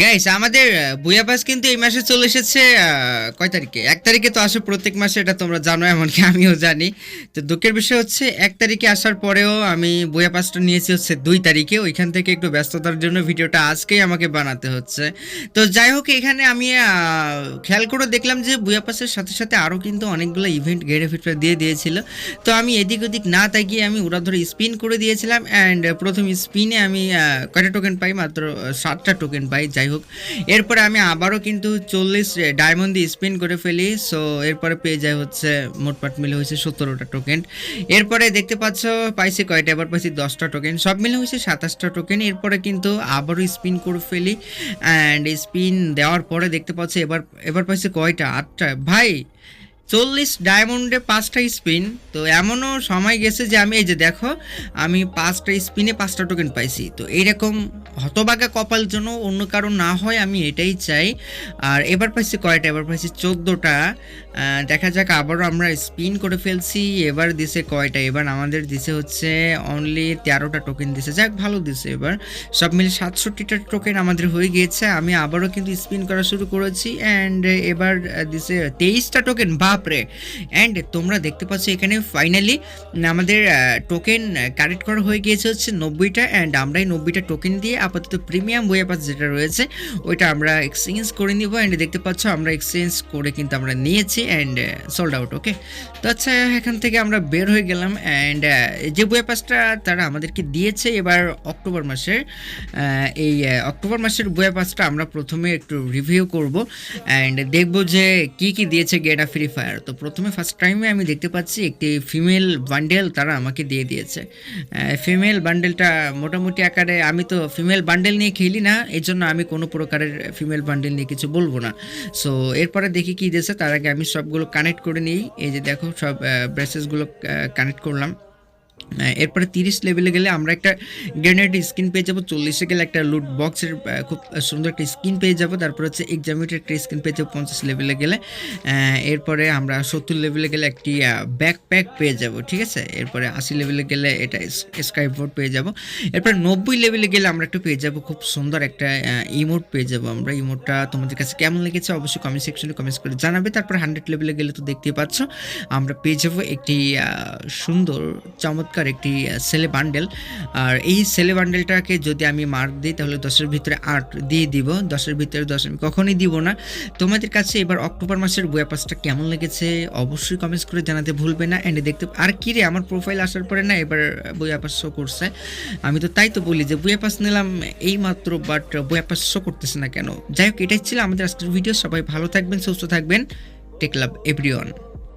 Guys আমাদের বুয়া pass কিন্তু এই মাসে চলে এসেছে কয় তারিখে? এক তারিখে তো আসে প্রত্যেক মাসে, এটা তোমরা জানো, এমনকি আমিও জানি। তো দুঃখের বিষয় হচ্ছে, এক তারিখে আসার পরেও আমি বুয়া পাসটা নিয়েছি হচ্ছে দুই তারিখে। ওইখান থেকে একটু ব্যস্ততার জন্য ভিডিওটা আজকেই আমাকে বানাতে হচ্ছে। তো যাই হোক, এখানে আমি খেয়াল করে দেখলাম যে বুয়া পাসের সাথে সাথে আরও কিন্তু অনেকগুলো ইভেন্ট ঘেরে ফিটে দিয়ে দিয়েছিল। তো আমি এদিক ওদিক না তাকিয়ে আমি ওরা ধরে স্পিন করে দিয়েছিলাম অ্যান্ড প্রথম স্পিনে আমি কয়টা টোকেন পাই? মাত্র সাতটা টোকেন পাই। যাই হোক। এরপরে আমি আবারও কিন্তু চল্লিশ ডায়মন্ড দিয়ে স্পিন করে ফেলি। সো এরপরে পেয়ে যায় হচ্ছে মোটপাট মিলে হয়েছে সতেরোটা টোকেন এরপরে দেখতে পাচ্ছ, পাইছি কয়টা? এবার পাইছি দশটা টোকেন সব মিলে হয়েছে সাতাশটা টোকেন এরপরে কিন্তু আবারও স্পিন করে ফেলি। অ্যান্ড স্পিন দেওয়ার পরে দেখতে পাচ্ছি, এবার এবার পাইছি কয়টা? আটটা। ভাই চল্লিশ ডায়মন্ডে পাঁচটা স্পিন। তো এমনও সময় গেছে যে আমি, এই যে দেখো, আমি পাঁচটা স্পিনে পাঁচটা টোকেন পাইছি। তো এইরকম হতবাগা কপাল জন্য অন্য কারও না হয়, আমি এটাই চাই। আর এবার পাইছি কয়টা? এবার পাইছি চোদ্দোটা। দেখা যাক, আবারও আমরা স্পিন করে ফেলছি। এবার দিছে কয়টা? এবার আমাদের দিছে হচ্ছে অনলি তেরোটা টোকেন দিছে। যাক, ভালো দিছে এবার। সব মিলে সাতষট্টিটা টোকেন আমাদের হয়ে গিয়েছে। আমি আবারও কিন্তু স্পিন করা শুরু করেছি। অ্যান্ড এবার দিছে তেইশটা টোকেন বাপরে। অ্যান্ড তোমরা দেখতে পাচ্ছ এখানে ফাইনালি আমাদের টোকেন কালেক্ট করা হয়ে গিয়েছে হচ্ছে নব্বইটা। অ্যান্ড আমরা এই নব্বইটা টোকেন দিয়ে আপাতত প্রিমিয়াম বইয়া পাস যেটা রয়েছে, ওইটা আমরা এক্সচেঞ্জ করে নিব। অ্যান্ড দেখতে পাচ্ছ আমরা এক্সচেঞ্জ করে কিন্তু আমরা নিয়েছি অ্যান্ড সোল্ড আউট ওকে তো আচ্ছা এখান থেকে আমরা বের হয়ে গেলাম। অ্যান্ড যে বইয়া পাসটা তারা আমাদেরকে দিয়েছে এবার অক্টোবর মাসের এই অক্টোবর মাসের বইয়া পাসটা আমরা প্রথমে একটু রিভিউ করব। অ্যান্ড দেখব যে কি কি দিয়েছে গেটা ফ্রি ফায়ার তো প্রথমে ফার্স্ট টাইমে আমি দেখতে পাচ্ছি একটি ফিমেল বান্ডেল তারা আমাকে দিয়ে দিয়েছে। ফিমেল বান্ডেলটা মোটামুটি আকারে আমি তো ফিমেল বান্ডেল নিয়ে খেলি না এই জন্য আমি কোনো প্রকারের ফিমেল বান্ডেল নিয়ে কিছু বলব না। সো এরপরে দেখি কি দিয়েছে, তার আগে আমি সবগুলো কানেক্ট করে নিই। এই যে দেখো, সব ব্রেসেসগুলো কানেক্ট করলাম। এরপরে তিরিশ লেভেলে গেলে আমরা একটা গ্রেনেড স্কিন পেয়ে যাব, চল্লিশে গেলে একটা লুট বক্সের খুব সুন্দর একটা স্কিন পেয়ে যাব, তারপর হচ্ছে এক্সামিটের একটা স্কিন পেয়ে যাব পঞ্চাশ লেভেলে গেলে। এরপরে আমরা সত্তর লেভেলে গেলে একটি ব্যাকপ্যাক পেয়ে যাব, ঠিক আছে? এরপরে আশি লেভেলে গেলে এটা স্কাই বোর্ড পেয়ে যাব। এরপরে নব্বই লেভেলে গেলে আমরা একটু পেয়ে যাব, খুব সুন্দর একটা ইমোট পেয়ে যাব আমরা। ইমোটটা তোমাদের কাছে কেমন লেগেছে অবশ্যই কমেন্ট সেকশনে কমেন্টস করে জানাবে। তারপর হান্ড্রেড লেভেলে গেলে তো দেখতেই পাচ্ছ, আমরা পেয়ে যাব একটি সুন্দর, চমৎকার একটি সেলে বান্ডেল আর এই সেলে বান্ডেলটাকে যদি আমি মার্ক দিই, তাহলে দশের ভিতরে আট দিয়ে দিব। দশের ভিতরে দশ আমি কখনই দিব না। তোমাদের কাছে এবার অক্টোবর মাসের বইয়া পাসটা কেমন লেগেছে? অবশ্যই কমেন্টস করে জানাতে ভুলবে না। অ্যান্ড দেখতে, আর কি রে, আমার প্রোফাইল আসার পরে না এবার পাস শো করছে। আমি তো তাই তো বলি যে বইয়া পাস নিলাম এই মাত্র বাট বইয়া পাস শো করতেছে না কেন? যাই হোক, এটাই ছিল আমাদের আজকের ভিডিও সবাই ভালো থাকবেন, সুস্থ থাকবেন। টেক লাভ এভরিওয়ান